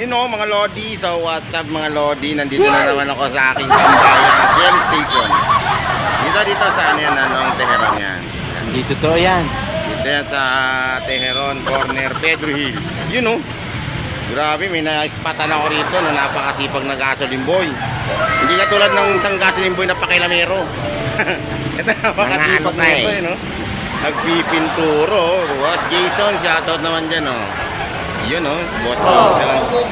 You know, mga Lodi, so what's up mga Lodi? Nandito na naman ako sa aking pambayang Shell Station. Dito, dito sa ano yan, ano, ang Teheran yan. Hindi totoo yan. Dito yan sa Teheran Corner, Pedro Hill. You know, grabe, may na-spatan ako rito na napakasipag na gasoline boy. Hindi katulad ng isang gasoline boy na pakilamero. Ito napakasipag ano na ka ito, eh. eh, no? Nagpipinturo. Boss Jason, shoutout naman dyan, oh. Yun, oh. Boss Jason.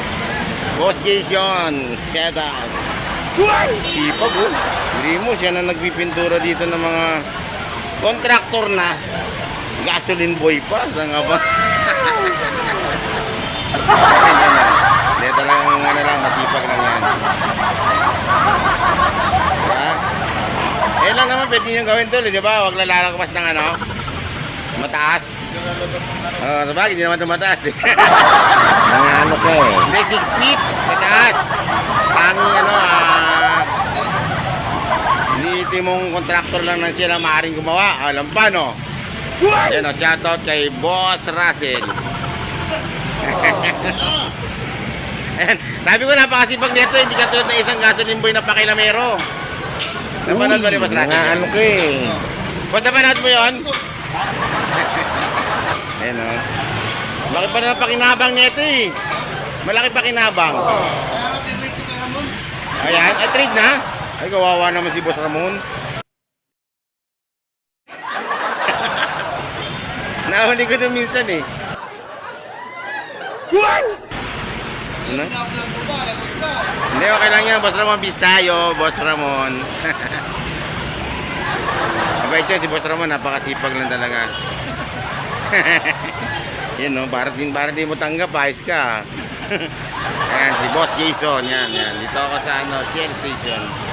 Boss Jason, shoutout. Sipag, oh. Hindi mo, siya na nagpipintura dito ng mga kontraktor na. Gasoline boy pa, saan nga ba? Hindi talagang ano lang, masipag lang yan. Diba? Eh lang naman, pwede nyo gawin tol, eh, di ba? Huwag lalalakas ng ano, mataas. Oo, sa bagay, hindi naman ito mataas. eh. Mga ano ka eh. Hindi, 6 feet, mataas. Tanging ano, ah, hindi timong kontraktor lang ng sila maaaring gumawa. Alam pa, no? Yan o, shoutout kay Boss Russell. Ayan, sabi ko napakasipag nito, hindi katulad ng isang gasoline boy na pakilamero. Napanood mo rin, Mga Russell? ano ka eh. Napanood mo yun? Ayan o. Laki pa na ng pakinabang nito eh. Malaki pakinabang. Ayan, ay trade na. Ay, kawawa naman si Boss Ramon. Nahuli ko doon minsan eh. Ano? Hindi, okay lang yan. Boss Ramon, bis tayo. Boss Ramon. Mabait yun si Boss Ramon. Napakasipag lang talaga. Yan no, para din para din mo tanggap, ayos ka. Ayan, si Boss Jason, yan, yan. Dito ako sa ano, Shell Station.